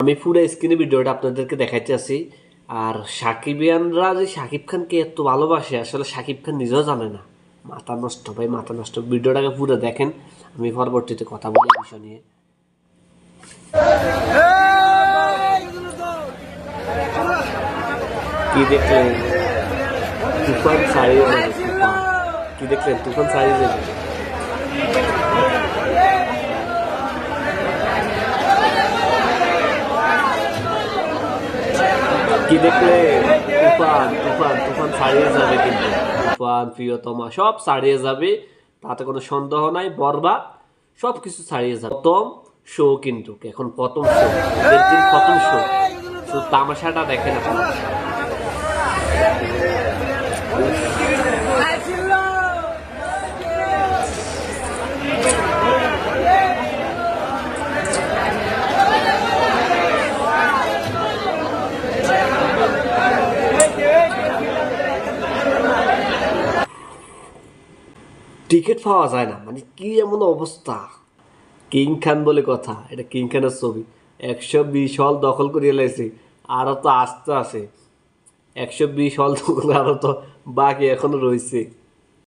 আমি পুরো স্ক্রিনে ভিডিওটা আপনাদেরকে দেখাইতে আছি। আর সাকিবিয়ানরা যে সাকিব খানকে এত ভালোবাসে, আসলে সাকিব খান নিজেও জানে না। মাথা নষ্ট, ভাই, মাথা নষ্ট। ভিডিওটাকে পুরো দেখেন। আমি পরবর্তীতে কথা বলি বিষয় নিয়ে। কি দেখলেন? তুফান তুফান কি দেখলেন? তুফান ছাড়িয়ে কি দেখলে? তুফান তুফান তুফান ছাড়িয়ে যাবে কিন্তু। তুফান, প্রিয়তমা, সব ছাড়িয়ে যাবে, তাতে কোনো সন্দেহ নাই, বরবাদ সব কিছু ছাড়িয়ে যাবে। প্রথম শো কিন্তু, এখন প্রথম শো প্রথম শো শুধু তামাশাটা দেখেন আপনারা। টিকিট পাওয়া যায় না। মানে কি এমন অবস্থা? কিং খান বলে কথা, এটা কিং খানের ছবি। একশো বিশ হল দখল করিয়ে লাইছে আরও তো আসতে আছে। একশো বিশ হল দখল আরও তো বাকি এখনও রয়েছে